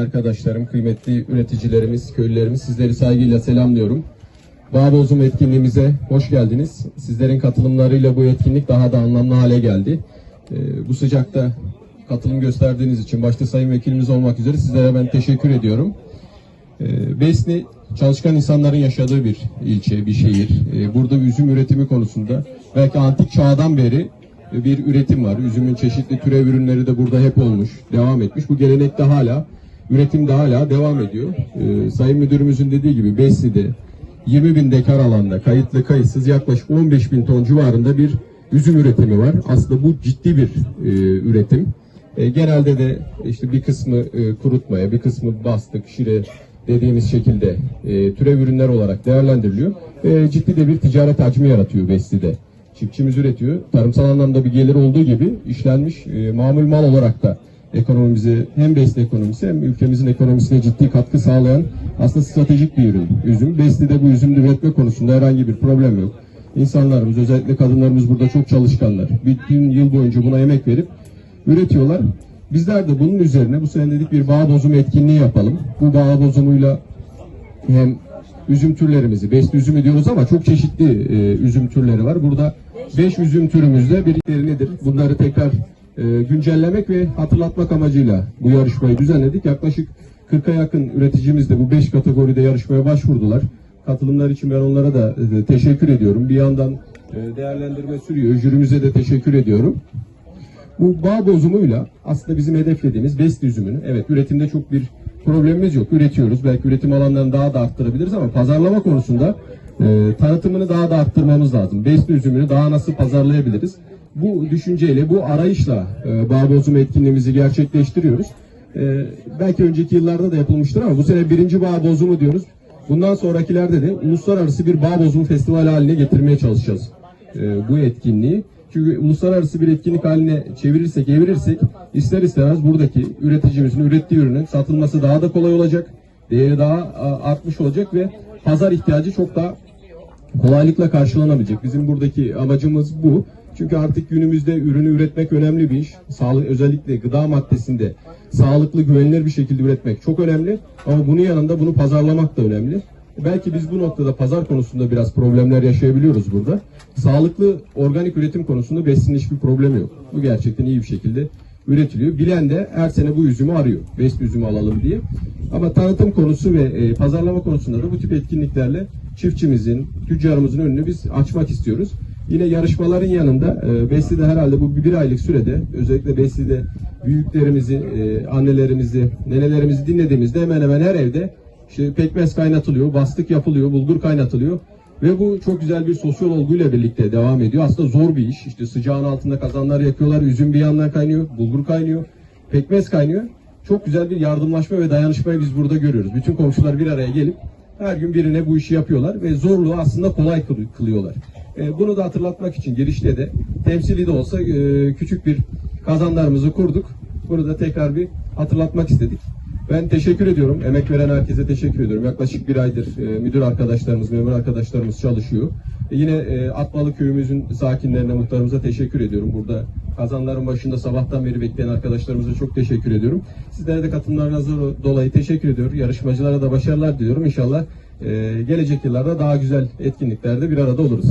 Arkadaşlarım, kıymetli üreticilerimiz, köylülerimiz sizleri saygıyla selamlıyorum. Bağ bozum etkinliğimize hoş geldiniz. Sizlerin katılımlarıyla bu etkinlik daha da anlamlı hale geldi. Ee, bu sıcakta katılım gösterdiğiniz için başta Sayın Vekilimiz olmak üzere sizlere ben teşekkür ediyorum. Ee, Besni çalışkan insanların yaşadığı bir ilçe, bir şehir. Ee, Burada üzüm üretimi konusunda belki antik çağdan beri bir üretim var. Üzümün çeşitli türev ürünleri de burada hep olmuş, devam etmiş. Bu gelenek de hala, üretim de hala devam ediyor. Ee, Sayın Müdürümüzün dediği gibi Besni'de 20 bin dekar alanda kayıtlı kayıtsız yaklaşık 15 bin ton civarında bir üzüm üretimi var. Aslında bu ciddi bir e, üretim. E, genelde de işte bir kısmı e, kurutmaya, bir kısmı bastık, şire dediğimiz şekilde e, türev ürünler olarak değerlendiriliyor. E, ciddi de bir ticaret hacmi yaratıyor Besli'de. Çiftçimiz üretiyor. Tarımsal anlamda bir gelir olduğu gibi işlenmiş e, mamul mal olarak da ekonomimize hem Besli ekonomisi hem ülkemizin ekonomisine ciddi katkı sağlayan aslında stratejik bir ürün. Üzüm. Besli'de bu üzüm üretme konusunda herhangi bir problem yok. İnsanlarımız özellikle kadınlarımız burada çok çalışkanlar. Bütün yıl boyunca buna emek verip üretiyorlar. Bizler de bunun üzerine bu sene dedik bir bağ bozumu etkinliği yapalım. Bu bağ bozumuyla hem üzüm türlerimizi, besli üzümü diyoruz ama çok çeşitli e, üzüm türleri var. Burada 5 üzüm türümüzde birlikleri nedir? Bunları tekrar e, güncellemek ve hatırlatmak amacıyla bu yarışmayı düzenledik. Yaklaşık 40'a yakın üreticimiz de bu 5 kategoride yarışmaya başvurdular. Katılımlar için ben onlara da e, teşekkür ediyorum. Bir yandan e, değerlendirme sürüyor. Jürimize de teşekkür ediyorum. Bu bağ bozumuyla aslında bizim hedeflediğimiz best üzümünü, evet üretimde çok bir problemimiz yok. Üretiyoruz. Belki üretim alanlarını daha da arttırabiliriz ama pazarlama konusunda e, tanıtımını daha da arttırmamız lazım. Best üzümünü daha nasıl pazarlayabiliriz? Bu düşünceyle, bu arayışla e, bağ bozumu etkinliğimizi gerçekleştiriyoruz. E, belki önceki yıllarda da yapılmıştır ama bu sene birinci bağ bozumu diyoruz. Bundan sonrakilerde de uluslararası bir bağ bozumu festivali haline getirmeye çalışacağız e, bu etkinliği. Çünkü uluslararası bir etkinlik haline çevirirsek, evirirsek ister istemez buradaki üreticimizin ürettiği ürünün satılması daha da kolay olacak. Değeri daha artmış olacak ve pazar ihtiyacı çok daha kolaylıkla karşılanabilecek. Bizim buradaki amacımız bu. Çünkü artık günümüzde ürünü üretmek önemli bir iş. Sağlık özellikle gıda maddesinde sağlıklı, güvenilir bir şekilde üretmek çok önemli. Ama bunun yanında bunu pazarlamak da önemli. Belki biz bu noktada pazar konusunda biraz problemler yaşayabiliyoruz burada. Sağlıklı organik üretim konusunda besinin hiçbir problemi yok. Bu gerçekten iyi bir şekilde üretiliyor. Bilen de her sene bu üzümü arıyor. Besli üzümü alalım diye. Ama tanıtım konusu ve e, pazarlama konusunda da bu tip etkinliklerle çiftçimizin, tüccarımızın önünü biz açmak istiyoruz. Yine yarışmaların yanında e, Besli'de herhalde bu bir, aylık sürede özellikle Besli'de büyüklerimizi, e, annelerimizi, nenelerimizi dinlediğimizde hemen hemen her evde işte pekmez kaynatılıyor, bastık yapılıyor, bulgur kaynatılıyor. Ve bu çok güzel bir sosyal olguyla birlikte devam ediyor. Aslında zor bir iş. İşte sıcağın altında kazanlar yakıyorlar, üzüm bir yandan kaynıyor, bulgur kaynıyor, pekmez kaynıyor. Çok güzel bir yardımlaşma ve dayanışmayı biz burada görüyoruz. Bütün komşular bir araya gelip her gün birine bu işi yapıyorlar ve zorluğu aslında kolay kılı- kılıyorlar. E, bunu da hatırlatmak için girişte de temsili de olsa e, küçük bir kazanlarımızı kurduk. Bunu da tekrar bir hatırlatmak istedik. Ben teşekkür ediyorum. Emek veren herkese teşekkür ediyorum. Yaklaşık bir aydır e, müdür arkadaşlarımız, memur arkadaşlarımız çalışıyor. Yine Atmalı köyümüzün sakinlerine, muhtarımıza teşekkür ediyorum. Burada kazanların başında sabahtan beri bekleyen arkadaşlarımıza çok teşekkür ediyorum. Sizlere de katılımlarınızdan dolayı teşekkür ediyorum. Yarışmacılara da başarılar diliyorum. İnşallah gelecek yıllarda daha güzel etkinliklerde bir arada oluruz.